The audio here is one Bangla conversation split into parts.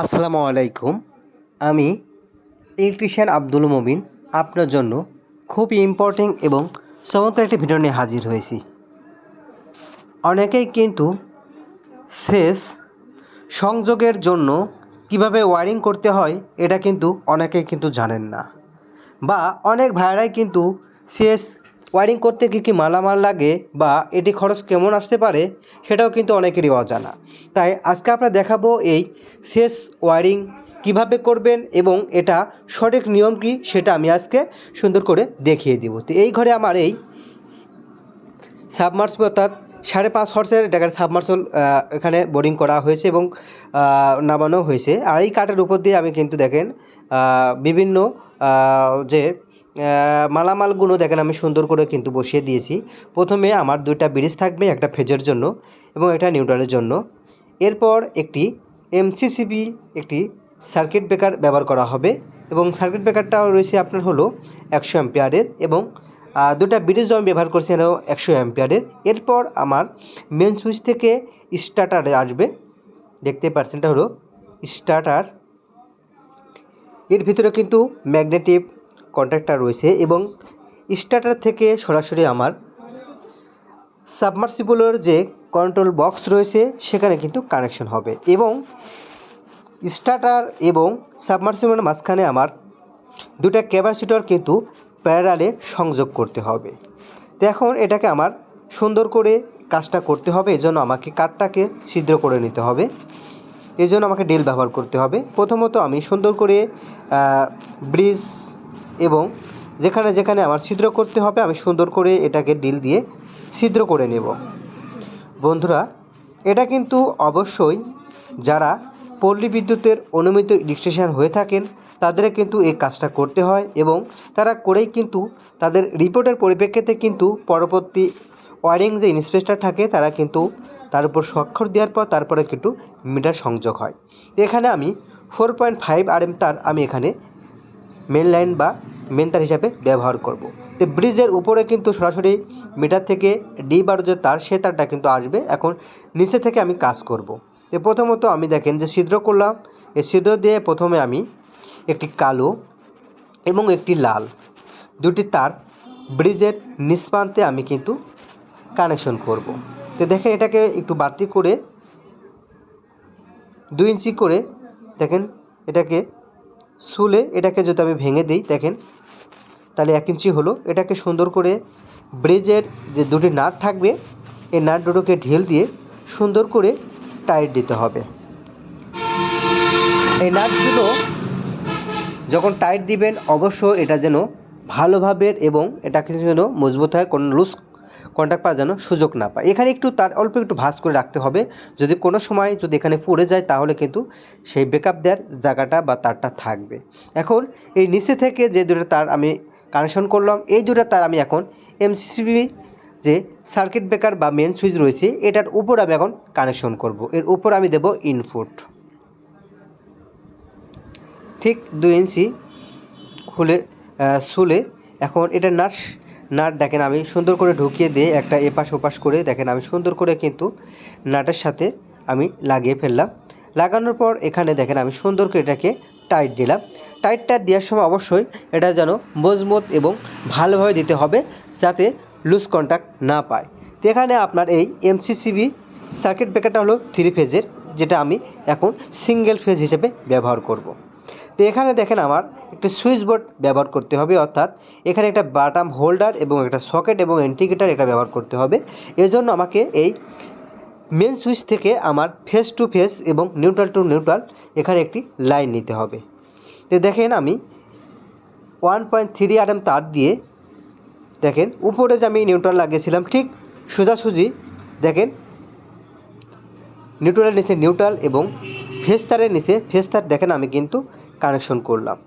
আসসালামু আলাইকুম। আমি ইলেকট্রিশিয়ান আব্দুল মবিন আপনার জন্য খুবই ইম্পর্টেন্ট এবং চমৎকার একটি ভিডিও নিয়ে হাজির হয়েছি। অনেকেই কিন্তু শেষ সংযোগের জন্য কীভাবে ওয়ারিং করতে হয়, এটা কিন্তু অনেকেই কিন্তু জানেন না। বা অনেক ভাইয়ারাই কিন্তু শেষ ওয়ারিং করতে কী কী মালামাল লাগে বা এটি খরচ কেমন আসতে পারে সেটাও কিন্তু অনেকেরই অজানা। তাই আজকে আমরা দেখাবো এই শেষ ওয়ারিং কীভাবে করবেন এবং এটা সঠিক নিয়ম কী সেটা আমি আজকে সুন্দর করে দেখিয়ে দিব। তো এই ঘরে আমার এই সাবমার্সিবল অর্থাৎ সাড়ে পাঁচ হর্সের এটাকে সাবমার্সল এখানে বোরিং করা হয়েছে এবং নামানো হয়েছে। আর এই কাঠের উপর দিয়ে আমি কিন্তু দেখেন বিভিন্ন যে মালামালগুলো দেখেন আমি সুন্দর করে কিন্তু বসিয়ে দিয়েছি। প্রথমে আমার দুইটা ব্রিজ থাকবে, একটা ফেজের জন্য এবং একটা নিউট্রালের জন্য। এরপর একটি এমসিসিবি, একটি সার্কিট ব্রেকার ব্যবহার করা হবে এবং সার্কিট ব্রেকারটাও রয়েছে আপনার হলো একশো অ্যাম্পিয়ারের এবং দুটা ব্রিজ আমি ব্যবহার করছি এটাও একশো অ্যাম্পিয়ারের। এরপর আমার মেন সুইচ থেকে স্টার্টারে আসবে। দেখতে পাচ্ছেন এটা হলো স্টার্টার এর ভিতরে কিন্তু ম্যাগনেটিক কন্ট্যাক্টার রয়েছে এবং স্টার্টার থেকে সরাসরি আমার সাবমার্সিবলের যে কন্ট্রোল বক্স রয়েছে, সেখানে কিন্তু কানেকশন হবে এবং স্টার্টার এবং সাবমার্সিবলের মাঝখানে আমার দুটা ক্যাপাসিটর কিন্তু প্যারালে সংযোগ করতে হবে। তো এখন এটাকে আমার সুন্দর করে কাজটা করতে হবে, এজন্য আমাকে কাঠটাকে ছিদ্র করে নিতে হবে। এই জন্য আমাকে ডেল ব্যবহার করতে হবে। প্রথমত আমি সুন্দর করে ব্রিজ এবং যেখানে যেখানে আমার ছিদ্র করতে হবে, আমি সুন্দর করে এটাকে ডিল দিয়ে ছিদ্র করে নেব। বন্ধুরা, এটা কিন্তু অবশ্যই যারা পল্লী বিদ্যুতের অনুমিত ইলেকট্রিশিয়ান হয়ে থাকেন, তাদের কিন্তু এই কাজটা করতে হয় এবং তারা করেই কিন্তু তাদের রিপোর্টের পরিপ্রেক্ষিতে কিন্তু পরবর্তী ওয়ারিং যে ইন্সপেক্টর থাকে, তারা কিন্তু তার উপর স্বাক্ষর দেওয়ার পর তারপরে কিন্তু মিটার সংযোগ হয়। এখানে আমি four point five R M তার আমি এখানে মেন লাইন বা মেন তার হিসাবে ব্যবহার করব। তো ব্রিজের উপরে কিন্তু সরাসরি মিটার থেকে ডি বারো যে তার, সে তারটা কিন্তু আসবে এখন নিচে থেকে আমি কাজ করব। তো প্রথমত আমি দেখেন যে ছিদ্র করলাম এই ছিদ্র দিয়ে প্রথমে আমি একটি কালো এবং একটি লাল দুটি তার ব্রিজের নিষ্প্রান্তে আমি কিন্তু কানেকশন করব। তো দেখেন এটাকে একটু বাড়তি করে দুই ইঞ্চি করে দেখেন এটাকে শুলে এটাকে যদি আমি ভেঙে দিই, দেখেন, তাহলে এক ইঞ্চি হলো। এটাকে সুন্দর করে ব্রিজের যে দুটি নাট থাকবে, এই নাট দুটোকে ঢিল দিয়ে সুন্দর করে টাইট দিতে হবে। এই নাটগুলো যখন টাইট দিবেন অবশ্য এটা যেন ভালোভাবে এবং এটাকে যেন মজবুত হয়, কোনো লুজ কন্ট্যাক্ট পাওয়ার যেন সুযোগ না পায়। এখানে একটু তার অল্প একটু ভাঁজ করে রাখতে হবে। যদি কোনো সময় যদি এখানে পড়ে যায়, তাহলে কিন্তু সেই ব্যাকআপ দেওয়ার জায়গাটা বা তারটা থাকবে। এখন এই নিচে থেকে যে দুটো তার আমি কানেকশন করলাম, এই দুটো তার আমি এখন এমসিবি যে সার্কিট ব্রেকার বা মেন সুইচ রয়েছে, এটার উপর আমি এখন কানেকশন করব। এর উপর আমি দেব ইনপুট ঠিক দুই ইঞ্চি খুলে শুলে এখন এটা নাট নাট দেখেন, আমি সুন্দর করে ঢুকিয়ে দিয়ে একটা এপাশ ওপাশ করে দেখেন, আমি সুন্দর করে কিন্তু নাটের সাথে আমি লাগিয়ে ফেললাম। লাগানোর পর এখানে দেখেন, আমি সুন্দর করে এটাকে টাইট দিলাম। টাইটটা দেওয়ার সময় অবশ্যই এটা যেন মজবুত এবং ভালোভাবে দিতে হবে, যাতে লুজ কন্ট্যাক্ট না পায়। তো এখানে আপনার এই এমসিসিবি সার্কিট ব্রেকারটা হলো থ্রি ফেজের যেটা আমি এখন সিঙ্গেল ফেজ হিসেবে ব্যবহার করব। তো এখানে দেখেন আমার একটা সুইচ বোর্ড ব্যবহার করতে হবে, অর্থাৎ এখানে একটা বাটাম হোল্ডার এবং একটা সকেট এবং ইন্ডিকেটার এটা ব্যবহার করতে হবে। এজন্য আমাকে এই মেন সুইচ থেকে আমার ফেস টু ফেস এবং নিউট্রাল টু নিউট্রাল এখানে একটি লাইন নিতে হবে। তো দেখেন আমি one point three R M তার দিয়ে দেখেন উপরে যে আমি নিউট্রাল লাগিয়েছিলাম, ঠিক সোজাসুজি দেখেন নিউট্রালের নিচে নিউট্রাল এবং ফেস্তারের নিচে ফেস্তার দেখেন আমি কিন্তু কানেকশন করলাম।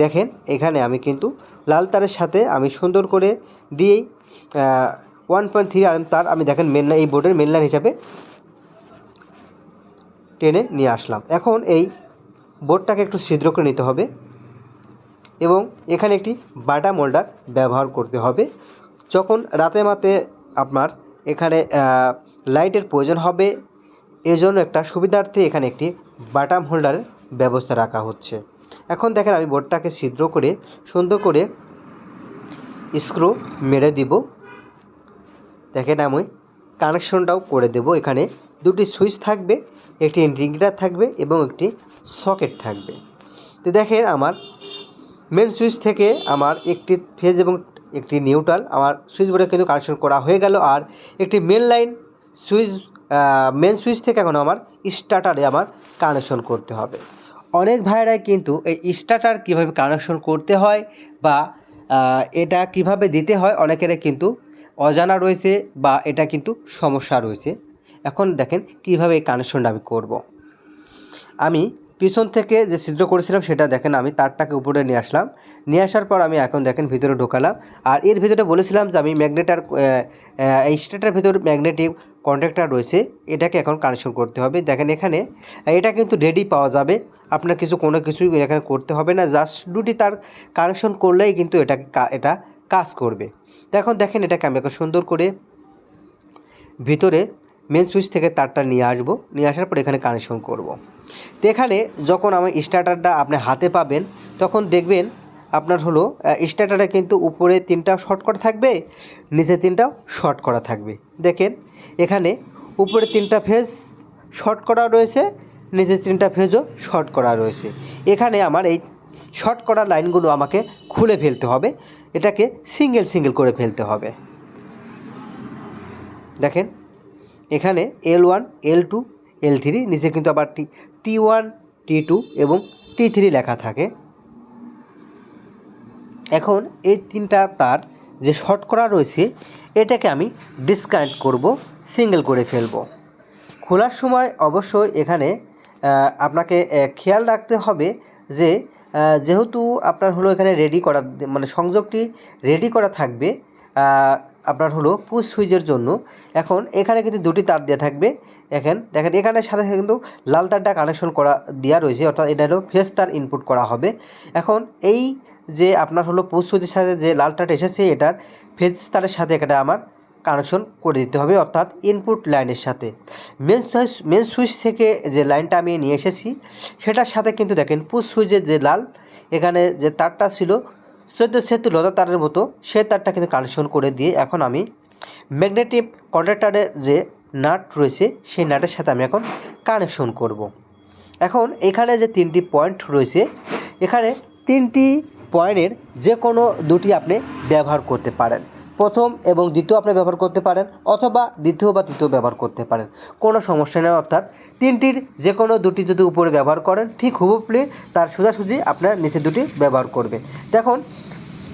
দেখেন, এখানে আমি কিন্তু লাল তারের সাথে আমি সুন্দর করে দিয়েই ওয়ান পয়েন্ট থ্রি আর তার আমি দেখেন মেন এই বোর্ডের মেন লাইন হিসাবে টেনে নিয়ে আসলাম। এখন এই বোর্ডটাকে একটু ছিদ্র করে নিতে হবে এবং এখানে একটি বাটা মোল্ডার ব্যবহার করতে হবে। যখন রাতে মাতে আপনার এখানে লাইটের প্রয়োজন হবে, এজন্য একটা সুবিধার্থে এখানে একটি বাটাম হোল্ডারের ব্যবস্থা রাখা হচ্ছে। এখন দেখেন আমি বোর্ডটাকে ছিদ্র করে, সুন্দর করে স্ক্রু মেরে দিব। দেখেন আমি কানেকশনটাও করে দেব। এখানে দুটি সুইচ থাকবে, একটি ইন্ডিকেটার থাকবে এবং একটি সকেট থাকবে। তো দেখেন আমার মেন সুইচ থেকে আমার একটি ফেজ এবং একটি নিউট্রাল, আমার সুইচ বোর্ডে কিন্তু কানেকশন করা হয়ে গেল। আর একটি main line switch main switch থেকে এখন আমার স্টার্টারে আমার কানেকশন করতে হবে। অনেক ভাইয়েরাই কিন্তু এই স্টার্টার কীভাবে কানেকশন করতে হয় বা এটা কীভাবে দিতে হয় অনেকের কিন্তু অজানা রয়েছে বা এটা কিন্তু সমস্যা রয়েছে। এখন দেখেন কীভাবে এই কানেকশনটা আমি করব। আমি পিছন থেকে যে ছিদ্র করেছিলাম সেটা দেখেন আমি তারটাকে উপরে নিয়ে আসলাম। নিয়ে আসার পর আমি এখন দেখেন ভিতরে ঢোকালাম। আর এর ভিতরে বলেছিলাম যে আমি ম্যাগনেটার এই স্টেটার ভিতর ম্যাগনেটিক কন্ট্যাক্টার রয়েছে, এটাকে এখন কানেকশন করতে হবে। দেখেন এখানে, এটা কিন্তু রেডি পাওয়া যাবে। আপনার কিছু, কোনো কিছুই এখানে করতে হবে না। জাস্ট দুটি তার কানেকশন করলেই কিন্তু এটাকে এটা কাজ করবে। এখন দেখেন এটাকে আমি এখন সুন্দর করে ভিতরে মেন সুইচ থেকে তারটা নিয়ে আসব। নিয়ে আসার পর এখানে কানেকশন করব। তো এখানে যখন আমার স্টার্টারটা আপনি হাতে পাবেন, তখন দেখবেন আপনার হলো স্টার্টারে কিন্তু উপরে তিনটা শর্ট করা থাকবে, নিচে তিনটাও শর্ট করা থাকবে। দেখেন, এখানে উপরে তিনটা ফেজ শর্ট করা রয়েছে, নিচে তিনটা ফেজও শর্ট করা রয়েছে। এখানে আমার এই শর্ট করা লাইনগুলো আমাকে খুলে ফেলতে হবে, এটাকে সিঙ্গেল সিঙ্গেল করে ফেলতে হবে। দেখেন, এখানে L one L two L three নিচে কিন্তু আবার টি টি ওয়ান টি টু এবং টি থ্রি লেখা থাকে। এখন এই তিনটা তার যে শর্ট করা রয়েছে, এটাকে আমি ডিসকানেক্ট করব সিঙ্গেল করে ফেলব। খোলার সময় অবশ্যই এখানে আপনাকে খেয়াল রাখতে হবে যে যেহেতু আপনার হলো এখানে রেডি করা মানে সংযোগটি রেডি করা থাকবে আপনার হলো পুশ সুইচের জন্য। এখন এখানে কিন্তু দুটি তার দেওয়া থাকবে। এখন দেখেন, এখানে সাথে সাথে কিন্তু লাল তারটা কানেকশন করা দেওয়া রয়েছে, অর্থাৎ এটা হলো ফেস তার ইনপুট করা হবে। এখন এই যে আপনার হলো পুশ সুইচের সাথে যে লাল তারটা এসেছে, এটার ফেজ তারের সাথে এটা আমার কানেকশন করে দিতে হবে, অর্থাৎ ইনপুট লাইনের সাথে। মেন সুইচ মেন সুইচ থেকে যে লাইনটা আমি নিয়ে এসেছি, সেটার সাথে কিন্তু দেখেন পুশ সুইচের যে লাল, এখানে যে তারটা ছিল চোদ্দ সেতু লতা তারের মতো, সে তারটা কিন্তু কানেকশন করে দিয়ে এখন আমি ম্যাগনেটিক কন্ডাক্টারের যে নাট রয়েছে, সেই নাটের সাথে আমি এখন কানেকশন করব। এখন এখানে যে তিনটি পয়েন্ট রয়েছে, এখানে তিনটি পয়েন্টের যে কোনো দুটি আপনি ব্যবহার করতে পারেন প্রথম এবং দ্বিতীয় আপনি ব্যবহার করতে পারেন অথবা দ্বিতীয় বা তৃতীয় ব্যবহার করতে পারেন। কোনো সমস্যা নেই, অর্থাৎ তিনটির যে কোনো দুটি যদি উপরে ব্যবহার করেন, ঠিক হুবুপলি তার সোজাসুজি আপনার নিচে দুটি ব্যবহার করবে। দেখুন,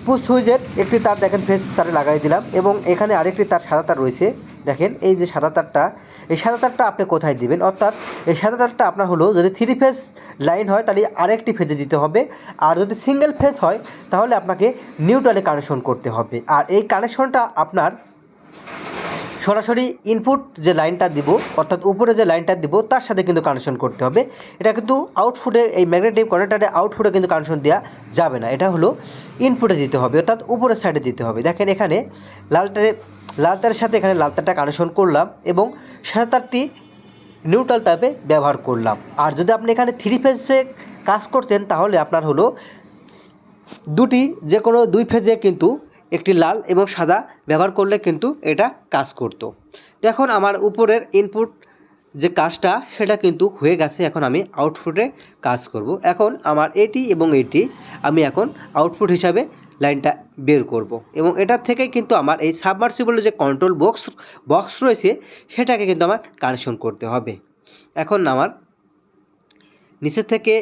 পুশ সুইচের একটি তার দেখেন, ফেস তারে লাগাই দিলাম এবং এখানে আরেকটি তার সাদা তার রয়েছে। দেখেন, এই যে সাদা তারটা, এই সাদা তারটা আপনি কোথায় দিবেন? অর্থাৎ এই সাদা তারটা আপনার হলো যদি থ্রি ফেজ লাইন হয়, তাহলে আরেকটি ফেজে দিতে হবে। আর যদি সিঙ্গেল ফেজ হয়, তাহলে আপনাকে নিউট্রালে কানেকশন করতে হবে। আর এই কানেকশনটা আপনার সরাসরি ইনপুট যে লাইনটা দিব, অর্থাৎ উপরে যে লাইনটা দিব, তার সাথে কিন্তু কানেকশন করতে হবে। এটা কিন্তু আউটফুটে এই ম্যাগনেটিক কানেক্টারে আউটফুটে কিন্তু কানেকশন দেওয়া যাবে না। এটা হলো ইনপুটে দিতে হবে, অর্থাৎ উপরের সাইডে দিতে হবে। দেখেন এখানে লাল তারে লাল তারের সাথে এখানে লাল তারটা কানেকশন করলাম এবং সাদা তারটি নিউট্রাল তাপে ব্যবহার করলাম। আর যদি আপনি এখানে থ্রি ফেজে কাজ করতেন, তাহলে আপনার হলো দুটি যে কোনো দুই ফেজে কিন্তু একটি লাল এবং সাদা ব্যবহার করলে কিন্তু এটা কাজ করত। এখন আমার উপরের ইনপুট যে কাজটা, সেটা কিন্তু হয়ে গেছে। এখন আমি আউটপুটে কাজ করব। এখন আমার এটি এবং এটি আমি এখন আউটপুট হিসাবে লাইনটা বের করব। এবং এটার থেকে কিন্তু আমার এই সাবমার্সিবলের যে কন্ট্রোল বক্স বক্স রয়েছে, সেটাকে কিন্তু আমার কানেকশন করতে হবে। এখন আমার নিচের থেকে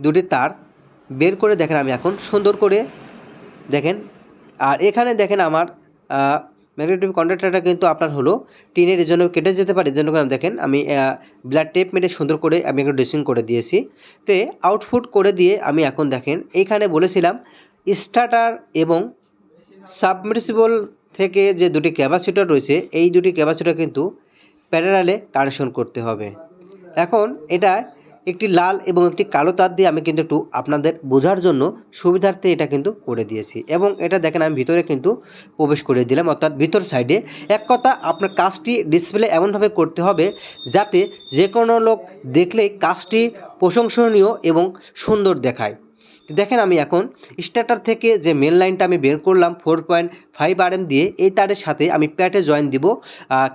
দুটি তার বের করে দেখেন আমি এখন সুন্দর করে দেখেন। আর এখানে দেখেন আমার ম্যাগনেটিক কন্ডাক্টরটা কিন্তু আপনার হলো টিনের জন্য কেটে যেতে পারে। এই জন্য দেখেন আমি ব্লাড টেপ মেটে সুন্দর করে আমি একটু ড্রেসিং করে দিয়েছি। তে আউটফুট করে দিয়ে আমি এখন দেখেন, এইখানে বলেছিলাম স্টার্টার এবং সাবমার্সিবল থেকে যে দুটি ক্যাপাসিটর রয়েছে, এই দুটি ক্যাপাসিটর কিন্তু প্যারালালে কানেকশন করতে হবে। এখন এটা একটি লাল এবং একটি কালো তার দিয়ে আমি কিন্তু একটু আপনাদের বোঝার জন্য সুবিধার্থে এটা কিন্তু করে দিয়েছি এবং এটা দেখেন আমি ভিতরে কিন্তু প্রবেশ করে দিলাম, অর্থাৎ ভিতর সাইডে। এক কথা, আপনার কাজটি ডিসপ্লে এমনভাবে করতে হবে যাতে যে কোনো লোক দেখলেই কাজটি প্রশংসনীয় এবং সুন্দর দেখায়। দেখেন আমি এখন স্টার্টার থেকে যে মেন লাইনটা আমি বের করলাম ফোর পয়েন্ট ফাইভ আর দিয়ে, এই তারের সাথে আমি প্যাটে জয়েন দিব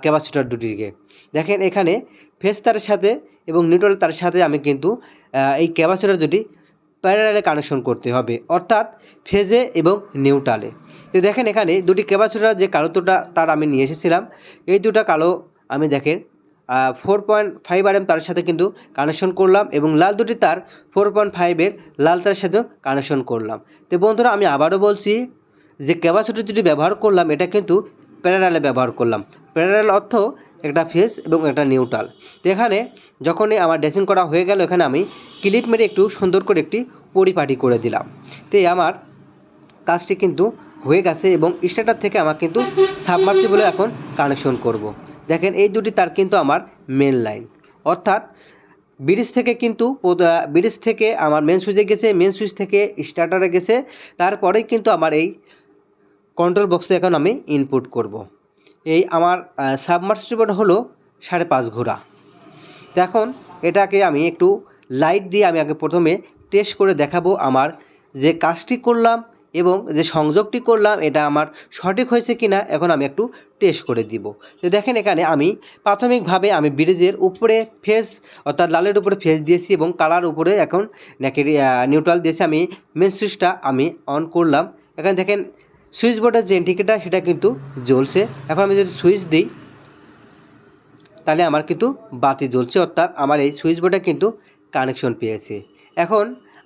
ক্যাপাসিটার দুটিকে। দেখেন এখানে ফেস তারের সাথে এবং নিউট্রাল তারের সাথে আমি কিন্তু এই ক্যাপাসিটার দুটি প্যারালে কানেকশন করতে হবে, অর্থাৎ ফেজে এবং নিউট্রালে তো দেখেন এখানে দুটি ক্যাপাসিটার যে কালো দুটা তার আমি নিয়ে এসেছিলাম, এই দুটো কালো আমি দেখেন four point five R M তারের সাথে কিন্তু কানেকশন করলাম এবং লাল দুটি তার ফোর পয়েন্ট ফাইভের লাল তারের সাথেও কানেকশন করলাম। তো বন্ধুরা, আমি আবারও বলছি যে ক্যাপাসিটি যেটি ব্যবহার করলাম, এটা কিন্তু প্যারালালে ব্যবহার করলাম। প্যারালাল অর্থ একটা ফেস এবং একটা নিউট্রাল তো এখানে যখনই আমার ড্রেসিং করা হয়ে গেল, এখানে আমি ক্লিপ মেরে একটু সুন্দর করে একটি পরিপাটি করে দিলাম। তো আমার কাজটি কিন্তু হয়ে গেছে এবং স্টার্টার থেকে আমার কিন্তু সাবমার্সিবলে এখন কানেকশন করব। দেখেন, এই দুটি তার কিন্তু আমার মেন লাইন অর্থাৎ, ব্রিজ থেকে কিন্তু ব্রিজ থেকে আমার মেন সুইচে গেছে মেন সুইচ থেকে স্টার্টারে গেছে। তারপরেই কিন্তু আমার এই কন্ট্রোল বক্সে এখন আমি ইনপুট করব। এই আমার সাবমার্সিবল হলো সাড়ে পাঁচ তো এখন এটাকে আমি একটু লাইট দিয়ে আমি আগে প্রথমে টেস্ট করে দেখাবো আমার যে কাজটি করলাম এবং যে সংযোগটি করলাম, এটা আমার সঠিক হয়েছে কি না এখন আমি একটু টেস্ট করে দিব। তো দেখেন এখানে আমি প্রাথমিকভাবে আমি ব্রিজের উপরে ফেস অর্থাৎ লালের উপরে ফেস দিয়েছি এবং কালার উপরে এখন নাকি নিউট্রাল দিয়েছি। আমি মেন সুইচটা আমি অন করলাম। এখানে দেখেন সুইচ বোর্ডের যে ইন্ডিকেটার সেটা কিন্তু জ্বলছে। এখন আমি যদি সুইচ দিই, তাহলে আমার কিন্তু বাতি জ্বলছে, অর্থাৎ আমার এই সুইচ বোর্ডে কিন্তু কানেকশন পেয়েছে। এখন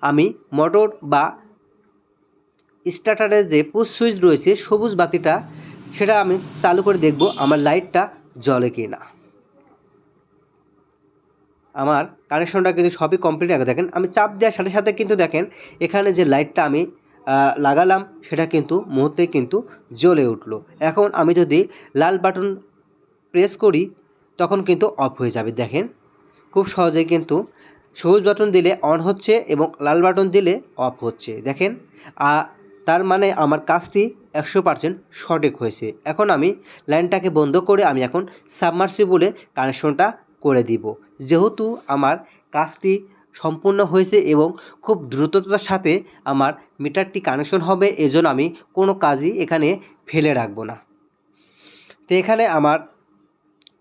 আমি মোটর বা স্টার্টারের যে পুশ সুইচ রয়েছে, সবুজ বাতিটা, সেটা আমি চালু করে দেখব আমার লাইটটা জ্বলে কি না আমার কানেকশনটা কিন্তু সবই কমপ্লিট আগে দেখেন, আমি চাপ দেওয়ার সাথে সাথে কিন্তু দেখেন, এখানে যে লাইটটা আমি লাগালাম, সেটা কিন্তু মুহূর্তে কিন্তু জ্বলে উঠল। এখন আমি যদি লাল বাটন প্রেস করি, তখন কিন্তু অফ হয়ে যাবে। দেখেন, খুব সহজেই কিন্তু সবুজ বাটন দিলে অন হচ্ছে এবং লাল বাটন দিলে অফ হচ্ছে। দেখেন তার মানে আমার কাজটি একশো পার্সেন্ট সঠিক হয়েছে। এখন আমি লাইনটাকে বন্ধ করে আমি এখন সাবমার্সিবলে কানেকশনটা করে দিব। যেহেতু আমার কাজটি সম্পূর্ণ হয়েছে এবং খুব দ্রুততার সাথে আমার মিটারটি কানেকশন হবে, এজন্য আমি কোনো কাজই এখানে ফেলে রাখব না। তো এখানে আমার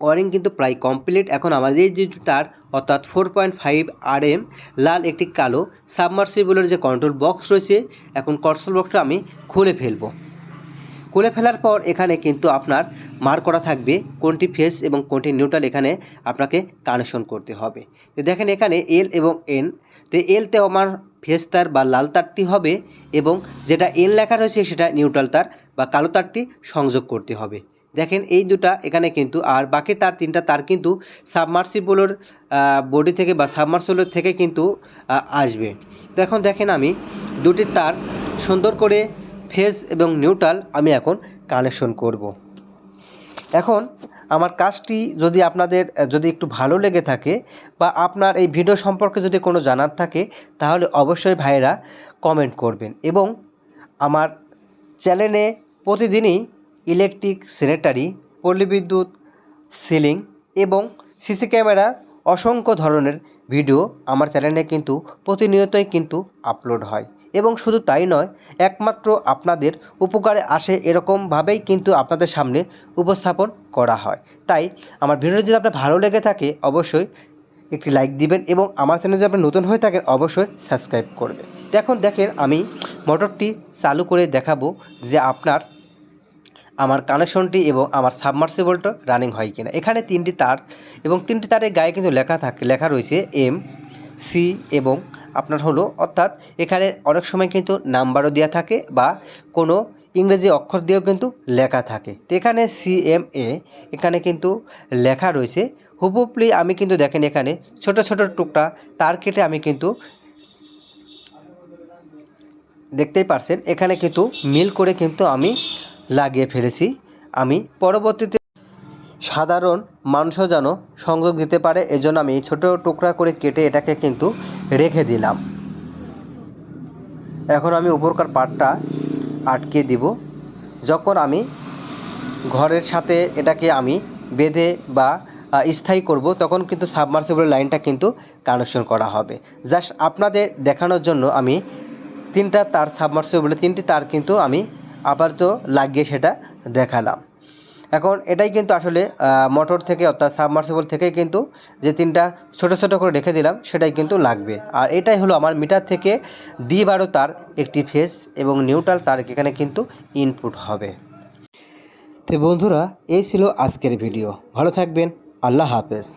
ওয়ারিং কিন্তু প্রায় কমপ্লিট এখন আমাদের যে তার অর্থাৎ four point five R M লাল একটি কালো সাবমার্সিবলের যে কন্ট্রোল বক্স রয়েছে, এখন কন্ট্রোল বক্সটা আমি খুলে ফেলব। খুলে ফেলার পর এখানে কিন্তু আপনার মার করা থাকবে, কোনটি ফেস এবং কোনটি নিউট্রাল এখানে আপনাকে কানেকশন করতে হবে। তো দেখেন এখানে এল এবং এন তো এলতে আমার ফেস তার বা লাল তারটি হবে এবং যেটা এন লেখা রয়েছে সেটা নিউট্রাল তার বা কালো তারটি সংযোগ করতে হবে। দেখেন এই দুটা এখানে কিন্তু, আর বাকি তার তিনটা, তার কিন্তু সাবমার্সিবলের বডি থেকে বা সাবমার্সিবলের থেকে কিন্তু আসবে এখন দেখেন আমি দুটি তার সুন্দর করে ফেজ এবং নিউট্রাল আমি এখন কানেকশন করব। এখন আমার কাজটি যদি আপনাদের যদি একটু ভালো লেগে থাকে বা আপনার এই ভিডিও সম্পর্কে যদি কোনো জানার থাকে, তাহলে অবশ্যই ভাইয়েরা কমেন্ট করবেন এবং আমার চ্যানেলে প্রতিদিনই ইলেকট্রিক স্যানিটারি পল্লী বিদ্যুৎ সিলিং এবং সিসি ক্যামেরা অসংখ্য ধরনের ভিডিও আমার চ্যানেলে কিন্তু প্রতিনিয়তই কিন্তু আপলোড হয়। এবং শুধু তাই নয়, একমাত্র আপনাদের উপকারে আসে এরকমভাবেই কিন্তু আপনাদের সামনে উপস্থাপন করা হয়। তাই আমার ভিডিও যদি আপনার ভালো লেগে থাকে, অবশ্যই একটি লাইক দিবেন এবং আমার চ্যানেল যদি আপনি নতুন হয়ে থাকেন, অবশ্যই সাবস্ক্রাইব করবেন। এখন দেখেন, আমি মোটরটি চালু করে দেখাবো যে আপনার আমার কানেকশনটি এবং আমার সাবমার্সিবলটা রানিং হয় কিনা। এখানে তিনটি তার এবং তিনটি তারের গায়ে কিন্তু লেখা থাকে, লেখা রয়েছে এম, সি এবং আপনার হলো অর্থাৎ এখানে অনেক সময় কিন্তু নাম্বারও দেওয়া থাকে বা কোনো ইংরেজি অক্ষর দিয়েও কিন্তু লেখা থাকে। তো এখানে সি, এম, এ, এখানে কিন্তু লেখা রয়েছে। হুবুপলি আমি কিন্তু দেখেন এখানে ছোট ছোট টুকটা তার কেটে আমি কিন্তু দেখতেই পারছেন। এখানে কিন্তু মিল করে কিন্তু আমি লাগিয়ে ফেলেছি। আমি পরবর্তীতে সাধারণ মানুষও যেন সংযোগ দিতে পারে, এজন্য আমি ছোট টুকরা করে কেটে এটাকে কিন্তু রেখে দিলাম। এখন আমি উপরকার পাটটা আটকে দিব। যখন আমি ঘরের সাথে এটাকে আমি বেঁধে বা স্থায়ী করব, তখন কিন্তু সাবমার্সিবল লাইনটা কিন্তু কানেকশন করা হবে। জাস্ট আপনাদের দেখানোর জন্য আমি তিনটা তার, সাবমার্সিবলে তিনটি তার কিন্তু আমি আপাতত লাগিয়ে সেটা দেখালাম। এখন এটাই কিন্তু আসলে মোটর থেকে অর্থাৎ সাবমার্সিবল থেকে কিন্তু যে তিনটা ছোটো ছোটো করে রেখে দিলাম, সেটাই কিন্তু লাগবে। আর এটাই হলো আমার মিটার থেকে ডি বারো তার একটি ফেস এবং নিউট্রাল তার এখানে কিন্তু ইনপুট হবে। তো বন্ধুরা, এই ছিল আজকের ভিডিও ভালো থাকবেন। আল্লাহ হাফেজ।